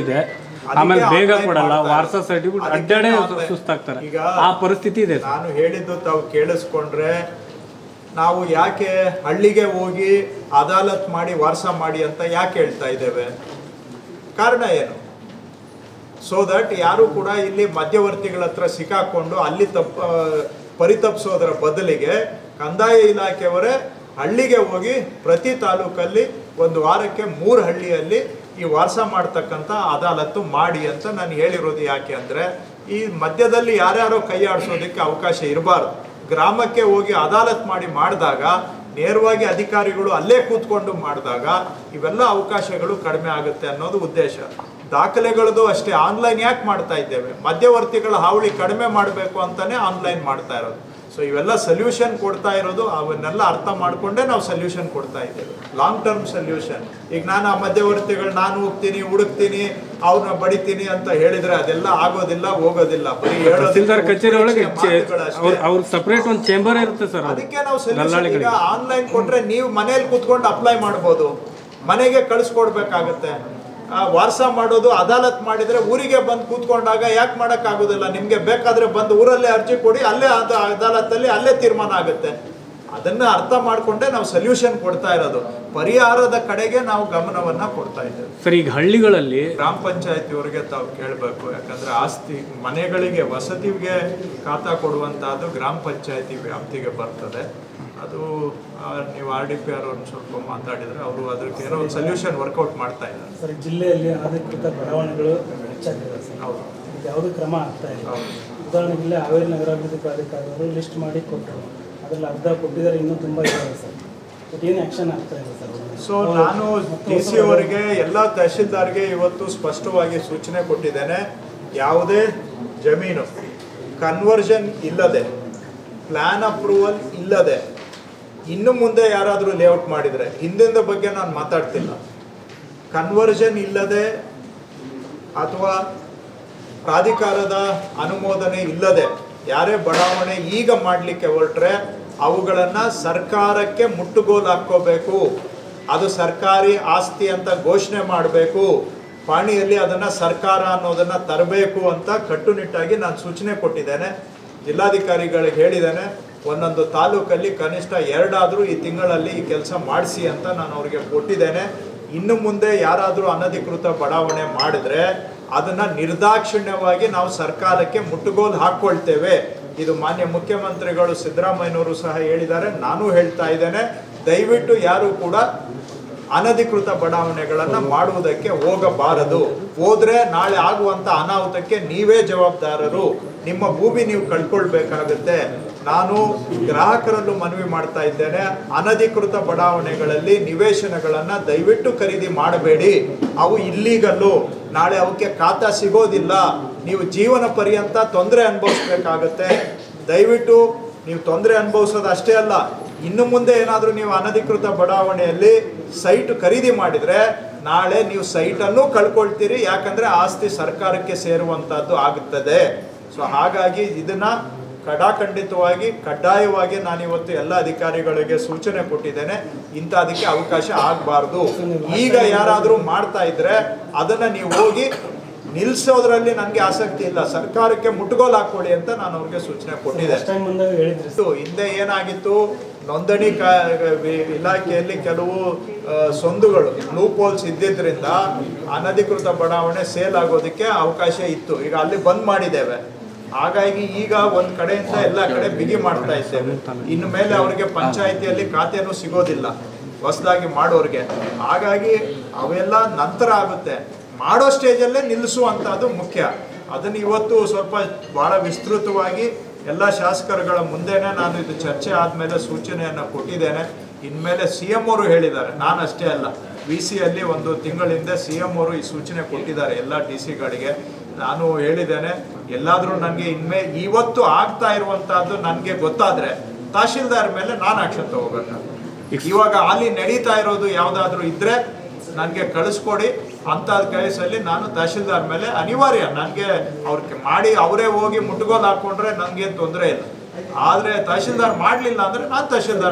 ಇದೆ. ಆಮೇಲೆ ಬೇಗ ಕೊಡಲ್ಲ. ವಾರ್ಸ ಸರ್ಟಿಫಿಕೇಟ್ ಅಡ್ಡಾಡೆ ಸುಸ್ತಾಗ್ತಾರೆ. ಈಗ ಆ ಪರಿಸ್ಥಿತಿ ಇದೆ ಸರ್. ನಾನು ಹೇಳಿದ್ದು ತಾವು ಕೇಳಿಸ್ಕೊಂಡ್ರೆ ನಾವು ಯಾಕೆ ಹಳ್ಳಿಗೆ ಹೋಗಿ ಅದಾಲತ್ ಮಾಡಿ ವಾರಸ ಮಾಡಿ ಅಂತ ಯಾಕೆ ಹೇಳ್ತಾ ಇದ್ದೇವೆ? ಕಾರಣ ಏನು? ಸೊ ದಟ್ ಯಾರು ಕೂಡ ಇಲ್ಲಿ ಮಧ್ಯವರ್ತಿಗಳ ಹತ್ರ ಸಿಕ್ಕಾಕೊಂಡು ಅಲ್ಲಿ ತಪ್ಪ ಪರಿತಪ್ಸೋದ್ರ ಬದಲಿಗೆ ಕಂದಾಯ ಇಲಾಖೆಯವರೇ ಹಳ್ಳಿಗೆ ಹೋಗಿ ಪ್ರತಿ ತಾಲೂಕಲ್ಲಿ ಒಂದು ವಾರಕ್ಕೆ ಮೂರು ಹಳ್ಳಿಯಲ್ಲಿ ಈ ವಾಸ ಮಾಡ್ತಕ್ಕಂಥ ಅದಾಲತ್ತು ಮಾಡಿ ಅಂತ ನಾನು ಹೇಳಿರೋದು ಯಾಕೆ ಅಂದರೆ, ಈ ಮಧ್ಯದಲ್ಲಿ ಯಾರ್ಯಾರೋ ಕೈ ಆಡಿಸೋದಕ್ಕೆ ಅವಕಾಶ ಇರಬಾರ್ದು. ಗ್ರಾಮಕ್ಕೆ ಹೋಗಿ ಅದಾಲತ್ ಮಾಡಿ ಮಾಡಿದಾಗ, ನೇರವಾಗಿ ಅಧಿಕಾರಿಗಳು ಅಲ್ಲೇ ಕೂತ್ಕೊಂಡು ಮಾಡಿದಾಗ, ಇವೆಲ್ಲ ಅವಕಾಶಗಳು ಕಡಿಮೆ ಆಗುತ್ತೆ ಅನ್ನೋದು ಉದ್ದೇಶ. ದಾಖಲೆಗಳದ್ದು ಅಷ್ಟೇ, ಆನ್ಲೈನ್ ಯಾಕೆ ಮಾಡ್ತಾ ಇದ್ದೇವೆ? ಮಧ್ಯವರ್ತಿಗಳ ಹಾವಳಿ ಕಡಿಮೆ ಮಾಡಬೇಕು ಅಂತಲೇ ಆನ್ಲೈನ್ ಮಾಡ್ತಾ ಇರೋದು. ಸೊ ಇವೆಲ್ಲ ಸೊಲ್ಯೂಷನ್ ಕೊಡ್ತಾ ಇರೋದು ಅವನ್ನೆಲ್ಲ ಅರ್ಥ ಮಾಡಿಕೊಂಡೇ ನಾವು ಸೊಲ್ಯೂಷನ್ ಕೊಡ್ತಾ ಇದ್ದೇವೆ. ಲಾಂಗ್ ಟರ್ಮ್ ಸೊಲ್ಯೂಷನ್ ಈಗ ನಾನು ಆ ಮಧ್ಯವರ್ತಿಗಳು ನಾನು ಹೋಗ್ತೀನಿ ಹುಡುಕ್ತೀನಿ ಅವ್ರನ್ನ ಬಡಿತೀನಿ ಅಂತ ಹೇಳಿದ್ರೆ ಅದೆಲ್ಲ ಆಗೋದಿಲ್ಲ ಹೋಗೋದಿಲ್ಲ. ಬರೀ ತಹಸೀಲ್ದಾರ್ ಕಚೇರಿ ಒಳಗೆ. ಅವ್ರ ಸಪ್ರೇಟ್ ಒಂದು ಚೇಂಬರ್ ಇರುತ್ತೆ ಸರ್ ಅದಕ್ಕೆ ನಾವು ಈಗ ಆನ್ಲೈನ್ ಕೊಟ್ರೆ ನೀವು ಮನೇಲಿ ಕುತ್ಕೊಂಡು ಅಪ್ಲೈ ಮಾಡ್ಬೋದು. ಮನೆಗೆ ಕಳಿಸ್ಕೊಡ್ಬೇಕಾಗತ್ತೆ. ವಾರಸ ಮಾಡೋದು ಅದಾಲತ್ ಮಾಡಿದ್ರೆ ಊರಿಗೆ ಬಂದು ಕೂತ್ಕೊಂಡಾಗ ಯಾಕೆ ಮಾಡಕ್ ಆಗೋದಿಲ್ಲ ನಿಮ್ಗೆ ಬೇಕಾದ್ರೆ ಬಂದು ಊರಲ್ಲೇ ಅರ್ಜಿ ಕೊಡಿ ಅಲ್ಲೇ ಅದ ಅದಾಲತ್ತಲ್ಲಿ ಅಲ್ಲೇ ತೀರ್ಮಾನ ಆಗುತ್ತೆ. ಅದನ್ನ ಅರ್ಥ ಮಾಡ್ಕೊಂಡೆ ನಾವು ಸೊಲ್ಯೂಷನ್ ಕೊಡ್ತಾ ಇರೋದು. ಪರಿಹಾರದ ಕಡೆಗೆ ನಾವು ಗಮನವನ್ನ ಕೊಡ್ತಾ ಇದ್ದೇವೆ. ಸರ್ ಈಗ ಹಳ್ಳಿಗಳಲ್ಲಿ ಗ್ರಾಮ ಪಂಚಾಯತಿಯವರಿಗೆ ತಾವು ಕೇಳಬೇಕು. ಯಾಕಂದ್ರೆ ಆಸ್ತಿ ಮನೆಗಳಿಗೆ ವಸತಿಗೆ ಖಾತಾ ಕೊಡುವಂತಹದ್ದು ಗ್ರಾಮ ಪಂಚಾಯತಿ ವ್ಯಾಪ್ತಿಗೆ ಬರ್ತದೆ. ಅದು ನೀವು ಆರ್ ಡಿ ಪಿ ಆರ್ ಅವ್ರನ್ನ ಸ್ವಲ್ಪ ಮಾತಾಡಿದರೆ ಅವರು ಅದಕ್ಕೆ ಏನೋ ಒಂದು ಸೊಲ್ಯೂಷನ್ ವರ್ಕೌಟ್ ಮಾಡ್ತಾ ಇದ್ದಾರೆ. ಸರ್ ಜಿಲ್ಲೆಯಲ್ಲಿ ಅಧಿಕೃತ ಬಡಾವಣೆಗಳು ಹೆಚ್ಚಾಗಿದೆ ಸರ್. ಹೌದು. ಯಾವುದೇ ಯಾವುದೂ ಕ್ರಮ ಆಗ್ತಾ ಇಲ್ಲ. ಉದಾಹರಣೆಗೆ ಇಲ್ಲೇ ಹಾವೇರಿ ನಗರಾಭಿವೃದ್ಧಿ ಪ್ರಾಧಿಕಾರದವರು ಲಿಸ್ಟ್ ಮಾಡಿ ಕೊಟ್ಟರು. ಅದರಲ್ಲಿ ಅರ್ಧ ಕೊಟ್ಟಿದ್ದಾರೆ ಇನ್ನೂ ತುಂಬ ಇದೆ ಸರ್. ಏನು ಆ್ಯಕ್ಷನ್ ಆಗ್ತಾ ಇಲ್ಲ ಸರ್. ಸೊ ನಾನು ಡಿ ಸಿ ಅವರಿಗೆ ಎಲ್ಲ ತಹಶೀಲ್ದಾರ್ಗೆ ಇವತ್ತು ಸ್ಪಷ್ಟವಾಗಿ ಸೂಚನೆ ಕೊಟ್ಟಿದ್ದೇನೆ. ಯಾವುದೇ ಜಮೀನು ಕನ್ವರ್ಷನ್ ಇಲ್ಲದೆ ಪ್ಲ್ಯಾನ್ ಅಪ್ರೂವಲ್ ಇಲ್ಲದೆ ಇನ್ನು ಮುಂದೆ ಯಾರಾದರೂ ಲೇಔಟ್ ಮಾಡಿದರೆ ಹಿಂದಿನ ಬಗ್ಗೆ ನಾನು ಮಾತಾಡ್ತಿಲ್ಲ. ಕನ್ವರ್ಷನ್ ಇಲ್ಲದೆ ಅಥವಾ ಪ್ರಾಧಿಕಾರದ ಅನುಮೋದನೆ ಇಲ್ಲದೆ ಯಾರೇ ಬಡಾವಣೆ ಈಗ ಮಾಡಲಿಕ್ಕೆ ಹೊರಟ್ರೆ ಅವುಗಳನ್ನು ಸರ್ಕಾರಕ್ಕೆ ಮುಟ್ಟುಗೋಲು ಹಾಕ್ಕೋಬೇಕು. ಅದು ಸರ್ಕಾರಿ ಆಸ್ತಿ ಅಂತ ಘೋಷಣೆ ಮಾಡಬೇಕು. ಪಾಣಿಯಲ್ಲಿ ಅದನ್ನ ಸರ್ಕಾರ ಅನ್ನೋದನ್ನ ತರಬೇಕು ಅಂತ ಕಟ್ಟುನಿಟ್ಟಾಗಿ ನಾನು ಸೂಚನೆ ಕೊಟ್ಟಿದ್ದೇನೆ. ಜಿಲ್ಲಾಧಿಕಾರಿಗಳಿಗೆ ಹೇಳಿದ್ದೇನೆ. ಒಂದೊಂದು ತಾಲೂಕಲ್ಲಿ ಕನಿಷ್ಠ ಎರಡಾದರೂ ಈ ತಿಂಗಳಲ್ಲಿ ಈ ಕೆಲಸ ಮಾಡಿಸಿ ಅಂತ ನಾನು ಅವ್ರಿಗೆ ಕೊಟ್ಟಿದ್ದೇನೆ. ಇನ್ನು ಮುಂದೆ ಯಾರಾದರೂ ಅನಧಿಕೃತ ಬಡಾವಣೆ ಮಾಡಿದ್ರೆ ಅದನ್ನು ನಿರ್ದಾಕ್ಷಿಣ್ಯವಾಗಿ ನಾವು ಸರ್ಕಾರಕ್ಕೆ ಮುಟ್ಟುಗೋಲು ಹಾಕ್ಕೊಳ್ತೇವೆ ಇದು ಮಾನ್ಯ ಮುಖ್ಯಮಂತ್ರಿಗಳು ಸಿದ್ದರಾಮಯ್ಯನವರು ಸಹ ಹೇಳಿದ್ದಾರೆ. ನಾನು ಹೇಳ್ತಾ ಇದ್ದೇನೆ. ದಯವಿಟ್ಟು ಯಾರು ಕೂಡ ಅನಧಿಕೃತ ಬಡಾವಣೆಗಳನ್ನು ಮಾಡುವುದಕ್ಕೆ ಹೋಗಬಾರದು. ಹೋದರೆ ನಾಳೆ ಆಗುವಂತ ಅನಾಹುತಕ್ಕೆ ನೀವೇ ಜವಾಬ್ದಾರರು. ನಿಮ್ಮ ಭೂಮಿ ನೀವು ಕಳ್ಕೊಳ್ಬೇಕಾಗುತ್ತೆ. ನಾನು ಗ್ರಾಹಕರಲ್ಲೂ ಮನವಿ ಮಾಡ್ತಾ ಇದ್ದೇನೆ. ಅನಧಿಕೃತ ಬಡಾವಣೆಗಳಲ್ಲಿ ನಿವೇಶನಗಳನ್ನು ದಯವಿಟ್ಟು ಖರೀದಿ ಮಾಡಬೇಡಿ. ಅವು ಇಲ್ಲೀಗಲ್ಲು ನಾಳೆ ಅವಕ್ಕೆ ಖಾತಾ ಸಿಗೋದಿಲ್ಲ. ನೀವು ಜೀವನ ಪರ್ಯಂತ ತೊಂದರೆ ಅನುಭವಿಸ್ಬೇಕಾಗತ್ತೆ. ದಯವಿಟ್ಟು ನೀವು ತೊಂದರೆ ಅನುಭವಿಸೋದು ಅಷ್ಟೇ ಅಲ್ಲ, ಇನ್ನು ಮುಂದೆ ಏನಾದರೂ ನೀವು ಅನಧಿಕೃತ ಬಡಾವಣೆಯಲ್ಲಿ ಸೈಟ್ ಖರೀದಿ ಮಾಡಿದರೆ ನಾಳೆ ನೀವು ಸೈಟನ್ನು ಕಳ್ಕೊಳ್ತೀರಿ. ಯಾಕಂದರೆ ಆಸ್ತಿ ಸರ್ಕಾರಕ್ಕೆ ಸೇರುವಂಥದ್ದು ಆಗುತ್ತದೆ. ಸೊ ಹಾಗಾಗಿ ಇದನ್ನ ಕಡಾಖಂಡಿತವಾಗಿ ಕಡ್ಡಾಯವಾಗಿ ನಾನು ಇವತ್ತು ಎಲ್ಲ ಅಧಿಕಾರಿಗಳಿಗೆ ಸೂಚನೆ ಕೊಟ್ಟಿದ್ದೇನೆ. ಇಂಥ ಅದಕ್ಕೆ ಅವಕಾಶ ಆಗಬಾರ್ದು. ಈಗ ಯಾರಾದರೂ ಮಾಡ್ತಾ ಇದ್ರೆ ಅದನ್ನ ನೀವು ಹೋಗಿ ನಿಲ್ಸೋದ್ರಲ್ಲಿ ನನಗೆ ಆಸಕ್ತಿ ಇಲ್ಲ. ಸರ್ಕಾರಕ್ಕೆ ಮುಟ್ಗೋಲ್ ಹಾಕೊಳ್ಳಿ ಅಂತ ನಾನು ಅವ್ರಿಗೆ ಸೂಚನೆ ಕೊಟ್ಟಿದ್ದೆ ಹಿಂದೆ ಏನಾಗಿತ್ತು? ನೋಂದಣಿ ಕಾ- ಇಲಾಖೆಯಲ್ಲಿ ಕೆಲವು ಸೊಂದುಗಳು ಲೂಪ್ ಹೋಲ್ಸ್ ಇದ್ದಿದ್ರಿಂದ ಅನಧಿಕೃತ ಬಡಾವಣೆ ಸೇಲ್ ಆಗೋದಕ್ಕೆ ಅವಕಾಶ ಇತ್ತು. ಈಗ ಅಲ್ಲಿ ಬಂದ್ ಮಾಡಿದ್ದೇವೆ. ಹಾಗಾಗಿ ಈಗ ಒಂದ್ ಕಡೆಯಿಂದ ಎಲ್ಲ ಕಡೆ ಬಿಗಿ ಮಾಡ್ತಾ ಇದ್ದೇವೆ ಇನ್ನು ಮೇಲೆ ಅವರಿಗೆ ಪಂಚಾಯಿತಿಯಲ್ಲಿ ಖಾತೆನೂ ಸಿಗೋದಿಲ್ಲ. ಹೊಸದಾಗಿ ಮಾಡೋರಿಗೆ. ಹಾಗಾಗಿ ಅವೆಲ್ಲ ನಂತರ ಆಗುತ್ತೆ. ಮಾಡೋ ಸ್ಟೇಜಲ್ಲೇ ನಿಲ್ಲಿಸುವಂಥದ್ದು ಮುಖ್ಯ. ಅದನ್ನು ಇವತ್ತು ಸ್ವಲ್ಪ ಬಹಳ ವಿಸ್ತೃತವಾಗಿ ಎಲ್ಲ ಶಾಸಕರುಗಳ ಮುಂದೆನೆ ನಾನು ಇದು ಚರ್ಚೆ ಆದಮೇಲೆ ಸೂಚನೆಯನ್ನು ಕೊಟ್ಟಿದ್ದೇನೆ. ಇನ್ಮೇಲೆ ಸಿ ಎಂ ಅವರು ಹೇಳಿದ್ದಾರೆ. ನಾನು ಅಷ್ಟೇ ಅಲ್ಲ. ವಿ ಸಿಯಲ್ಲಿ ಒಂದು ತಿಂಗಳಿಂದ ಸಿ ಎಂ ಅವರು ಈ ಸೂಚನೆ ಕೊಟ್ಟಿದ್ದಾರೆ ಎಲ್ಲ ಡಿ ಸಿಗಳಿಗೆ ನಾನು ಹೇಳಿದ್ದೇನೆ ಎಲ್ಲಾದರೂ ನನಗೆ ಇನ್ಮೇ ಇವತ್ತು ಆಗ್ತಾ ಇರುವಂತಹದ್ದು ನನಗೆ ಗೊತ್ತಾದ್ರೆ ತಹಶೀಲ್ದಾರ್ ಮೇಲೆ ನಾನು ಆಕ್ಷನ್ ತಗೋಬೇಕಾಗುತ್ತೆ ಇವಾಗ ಅಲ್ಲಿ ನಡೀತಾ ಇರೋದು ಯಾವುದಾದ್ರೂ ಇದ್ರೆ ನನಗೆ ಕಳಿಸ್ಕೊಡಿ. ಅಂತ ಕೇಸಲ್ಲಿ ನಾನು ತಹಶೀಲ್ದಾರ್ ಮೇಲೆ ಅನಿವಾರ್ಯ. ನನಗೆ ಅವ್ರಿಗೆ ಮಾಡಿ ಅವರೇ ಹೋಗಿ ಮುಟ್ಟುಗೋಲು ಹಾಕೊಂಡ್ರೆ ನನಗೇನು ತೊಂದರೆ ಇಲ್ಲ. ಆದರೆ ತಹಶೀಲ್ದಾರ್ ಮಾಡಲಿಲ್ಲ ಅಂದ್ರೆ ನಾನು ತಹಶೀಲ್ದಾರ್ ಮೇಲೆ